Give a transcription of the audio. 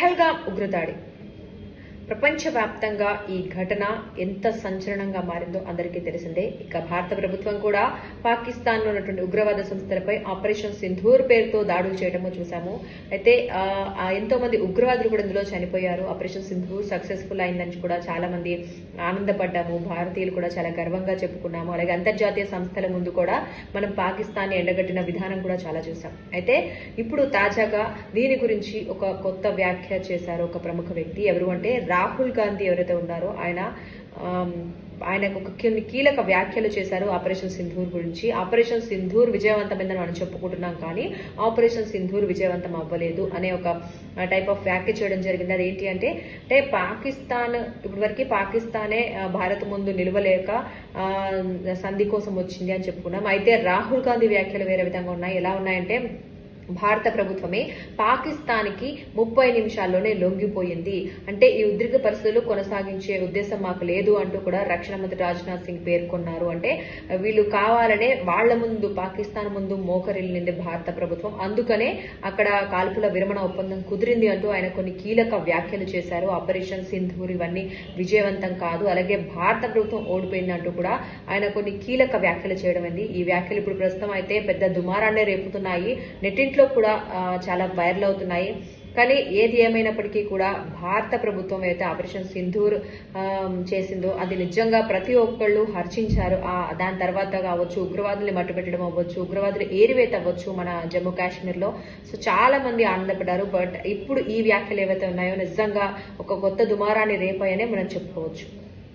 પહેલગામ ઉગ્રતાડી ప్రపంచవ్యాప్తంగా ఈ ఘటన ఎంత సంచలనంగా మారిందో అందరికీ తెలిసిందే. ఇక భారత ప్రభుత్వం కూడా పాకిస్తాన్లో ఉన్నటువంటి ఉగ్రవాద సంస్థలపై ఆపరేషన్ సింధూర్ పేరుతో దాడులు చేయడము చూసాము అయితే ఎంతో మంది ఉగ్రవాదులు కూడా ఇందులో చనిపోయారు. ఆపరేషన్ సింధూర్ సక్సెస్ఫుల్ అయిందని కూడా చాలా మంది ఆనందపడ్డాము. భారతీయులు కూడా చాలా గర్వంగా చెప్పుకున్నాము. అలాగే అంతర్జాతీయ సంస్థల ముందు కూడా మనం పాకిస్తాన్ ఎండగట్టిన విధానం కూడా చాలా చూసాం అయితే ఇప్పుడు తాజాగా దీని గురించి ఒక కొత్త వ్యాఖ్య చేశారు ఒక ప్రముఖ వ్యక్తి. ఎవరు అంటే రాహుల్ గాంధీ ఎవరైతే ఉన్నారో ఆయన ఆయన ఆయనకు ఒక కొన్ని కీలక వ్యాఖ్యలు చేశారు ఆపరేషన్ సింధూర్ గురించి. ఆపరేషన్ సింధూర్ విజయవంతమైందని మనం చెప్పుకుంటున్నాం కానీ ఆపరేషన్ సింధూర్ విజయవంతం అవ్వలేదు అనే ఒక టైప్ ఆఫ్ వ్యాఖ్య చేయడం జరిగింది. అదేంటి అంటే అంటే పాకిస్తాన్ ఇప్పటివరకు పాకిస్తానే భారత్ ముందు నిలవలేక సంధి కోసం వచ్చింది అని చెప్పుకున్నాం. అయితే రాహుల్ గాంధీ వ్యాఖ్యలు వేరే విధంగా ఉన్నాయి. ఎలా ఉన్నాయంటే భారత ప్రభుత్వమే పాకిస్తాన్కి ముప్పై నిమిషాల్లోనే లొంగిపోయింది. అంటే ఈ ఉద్రిక్త పరిస్థితులు కొనసాగించే ఉద్దేశం మాకు లేదు అంటూ కూడా రక్షణ మంత్రి రాజ్నాథ్ సింగ్ పేర్కొన్నారు. అంటే వీళ్ళు కావాలనే వాళ్ళ ముందు పాకిస్తాన్ ముందు మోకరిల్లింది భారత ప్రభుత్వం. అందుకనే అక్కడ కాల్పుల విరమణ ఒప్పందం కుదిరింది అంటూ ఆయన కొన్ని కీలక వ్యాఖ్యలు చేశారు. ఆపరేషన్ సింధూర్ ఇవన్నీ విజయవంతం కాదు అలాగే భారత ప్రభుత్వం ఓడిపోయింది అంటూ కూడా ఆయన కొన్ని కీలక వ్యాఖ్యలు చేయడం ఈ వ్యాఖ్యలు ఇప్పుడు ప్రస్తుతం అయితే పెద్ద దుమారాన్నే రేపుతున్నాయి. నెట్టింట్లో కూడా చాలా వైరల్ అవుతున్నాయి. కానీ ఏది ఏమైనప్పటికీ కూడా భారత ప్రభుత్వం అయితే ఆపరేషన్ సింధూర్ చేసిందో అది నిజంగా ప్రతి ఒక్కళ్ళు హర్షించారు. ఆ దాని తర్వాత కావచ్చు ఉగ్రవాదుల్ని మట్టుపెట్టడం అవ్వచ్చు ఉగ్రవాదులు ఏరివేత అవ్వచ్చు మన జమ్మూ కాశ్మీర్లో సో చాలా మంది ఆనందపడ్డారు. బట్ ఇప్పుడు ఈ వ్యాఖ్యలు ఏవైతే ఉన్నాయో నిజంగా ఒక కొత్త దుమారాన్ని రేపాయనే మనం చెప్పుకోవచ్చు.